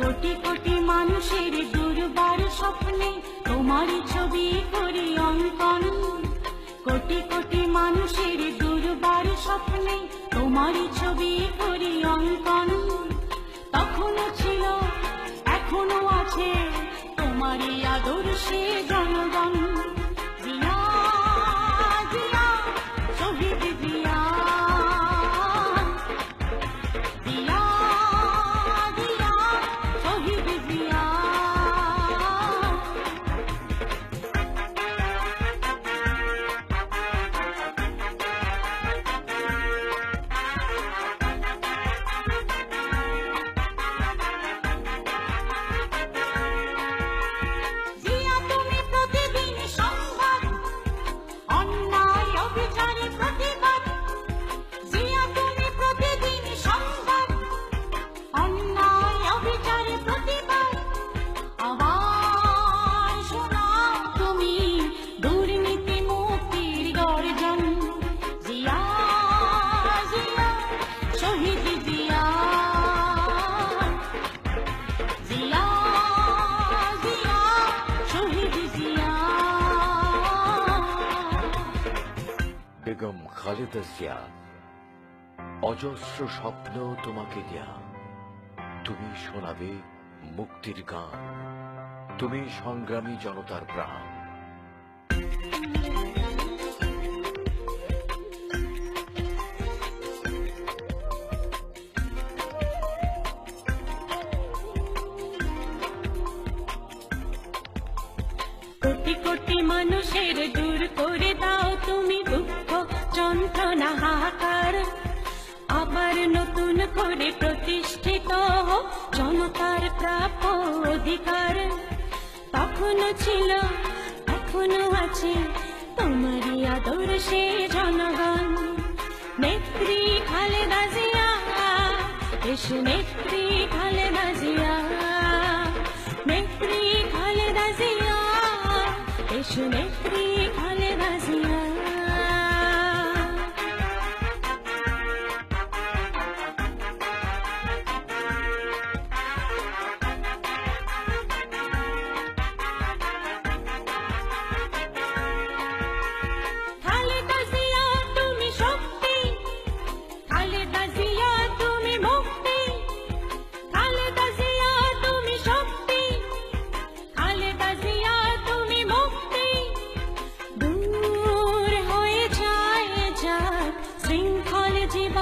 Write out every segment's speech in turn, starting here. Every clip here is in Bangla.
কোটি কোটি মানুষের দুর্বার স্বপ্নে তোমার ছবি করি অঙ্কন। কোটি কোটি মানুষের দুর্বার স্বপ্নে তোমার ছবি করি অঙ্কন। তখনও ছিল এখনও আছে তোমারই আদর্শে জনগণ। খালেদা জিয়া অজস্র স্বপ্ন তোমাকে দেয়া। তুমি শোনাবে মুক্তির গান। তুমি সংগ্রামী জনতার প্রাণ। কোটি মানুষের দূর করে দাও তুমি। যন্ত্রণা হাহাকার। আবার নতুন করে প্রতিষ্ঠিত জনতার প্রাপ্য অধিকার। তখনও ছিল, এখনও আছে, তোমারই আদর্শে জনগণ। নেত্রী খালেদা জিয়া দেশ নেত্রী খালেদা জিয়া নেত্রী খালেদা জিয়া দেশ নেত্রী খালেদা জিয়া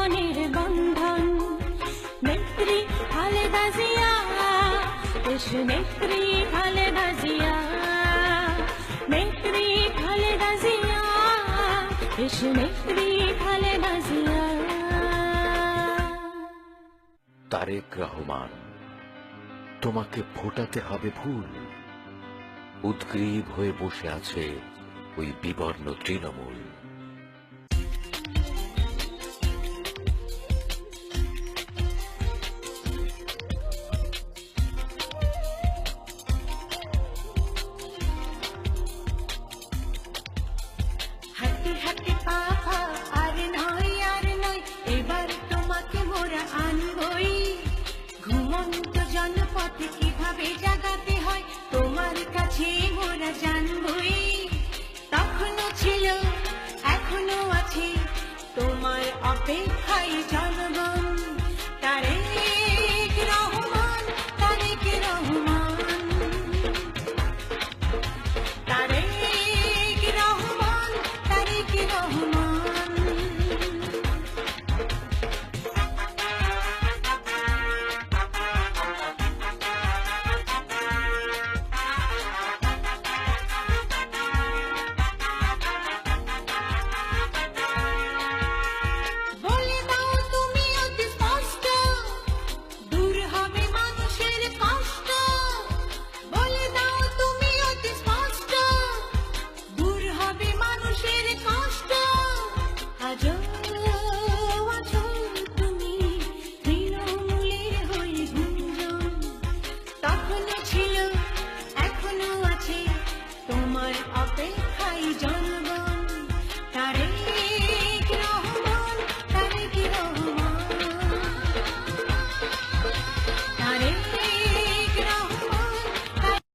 জীবনের বন্ধন। নেত্রী খালেদা জিয়া, দেশ নেত্রী খালেদা জিয়া। নেত্রী খালেদা জিয়া, দেশ নেত্রী খালেদা জিয়া। তারেক রহমান, তোমাকে ফোটাতে হবে ফুল উদ্গ্রীব হয়ে বসে আছে ওই বিবর্ণ তৃণমূল। তোমার অপেক্ষায় জনগণ